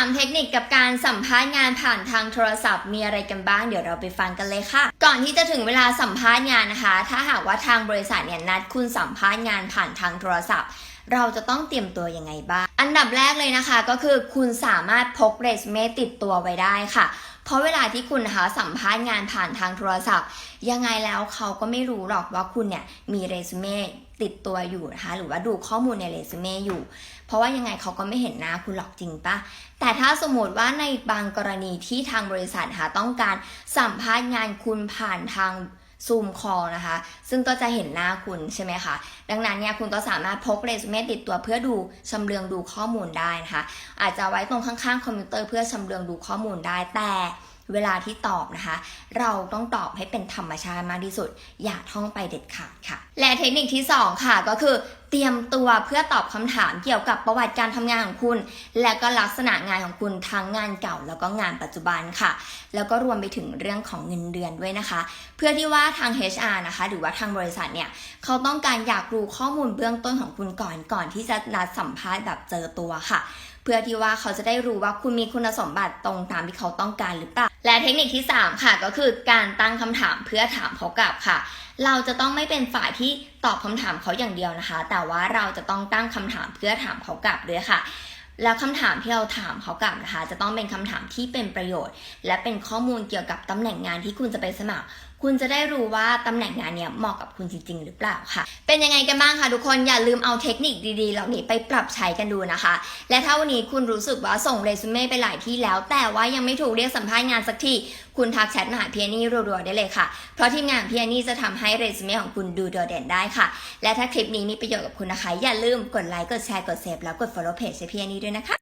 ามเทคนิคกับการสัมภาษณ์งานผ่านทางโทรศัพท์ มีอะไรกันบ้างเดี๋ยวเราไปฟังกันเลยค่ะ ก่อนที่จะถึงเวลาสัมภาษณ์งานนะคะ ถ้าหากว่าทางบริษัทเนี่ยนัดคุณสัมภาษณ์งานผ่านทางโทรศัพท์ เราจะต้องเตรียมตัวยังไงบ้าง อันดับแรกเลยนะคะ ก็คือคุณสามารถพกเรซูเม่ติดตัวไว้ได้ค่ะ เพราะเวลาที่คุณนะคะสัมภาษณ์งานผ่านทางโทรศัพท์ ยังไงแล้วเขาก็ไม่รู้หรอกว่าคุณเนี่ยมีเรซูเม่ติดตัวอยู่นะคะหรือว่าดูข้อมูลในเรซูเม่อยู่ เพราะว่ายังไงเขาก็ไม่เห็นหน้าคุณหรอกจริงปะแต่ถ้าสมมติว่าในบางกรณีที่ทางบริษัทหาต้องการสัมภาษณ์งานคุณผ่านทาง ซูมคอลนะคะ ซึ่งก็จะเห็นหน้าคุณใช่ไหมคะ ดังนั้นเนี่ยคุณก็สามารถพกเรซูเม่ติดตัวเพื่อดูชำเลืองดูข้อมูลได้นะคะ อาจจะไว้ตรงข้างๆคอมพิวเตอร์เพื่อชำเลืองดูข้อมูลได้แต่เวลาที่ตอบนะคะ เราต้องตอบให้เป็นธรรมชาติมากที่สุด อย่าท่องไปเด็ดขาดค่ะ และเทคนิคที่ 2 ค่ะก็คือ เตรียมตัวเพื่อตอบคำถามเกี่ยวกับประวัติการทำงานของคุณ และก็ลักษณะงานของคุณทั้งงานเก่าแล้วก็งานปัจจุบันค่ะ แล้วก็รวมไปถึงเรื่องของเงินเดือนด้วยนะคะ เพื่อที่ว่าทาง HR นะคะ หรือว่าทางบริษัทเนี่ยเขาต้องการอยากรู้ข้อมูลเบื้องต้นของคุณก่อนก่อนที่จะนัดสัมภาษณ์แบบเจอตัวค่ะ เพื่อที่ว่าเขาจะได้รู้ว่าคุณมีคุณสมบัติตรงตามที่เขาต้องการหรือเปล่าและเทคนิคที่ 3 ค่ะก็คือการตั้งคำถามเพื่อถามเขากลับค่ะ เราจะต้องไม่เป็นฝ่ายที่ตอบคำถามเขาอย่างเดียวนะคะ แต่ว่าเราจะต้องตั้งคำถามเพื่อถามเขากลับด้วยค่ะ แล้วคำถามที่เราถามเขากลับนะคะ จะต้องเป็นคำถามที่เป็นประโยชน์ และเป็นข้อมูลเกี่ยวกับตำแหน่งงานที่คุณจะไปสมัครคุณจะได้รู้ว่าตำแหน่งงานเนี้ยเหมาะกับคุณจริง ๆ หรือเปล่าค่ะ เป็นยังไงกันบ้างคะทุกคนอย่าลืมเอาเทคนิคดีๆ เหล่านี้ไปปรับใช้กันดูนะคะ และถ้าวันนี้คุณรู้สึกว่าส่งเรซูเม่ไปหลายที่แล้ว แต่ว่ายังไม่ถูกเรียกสัมภาษณ์งานสักที คุณทักแชทมาหาพียนี่รัวๆได้เลยค่ะ เพราะทีมงานพียนี่จะทำให้เรซูเม่ของคุณดูโดดเด่นได้ค่ะ และถ้าคลิปนี้มีประโยชน์กับคุณนะคะ อย่าลืมกดไลค์ กดแชร์ กดเซฟแล้วกด follow page เพียนี่ด้วยนะคะ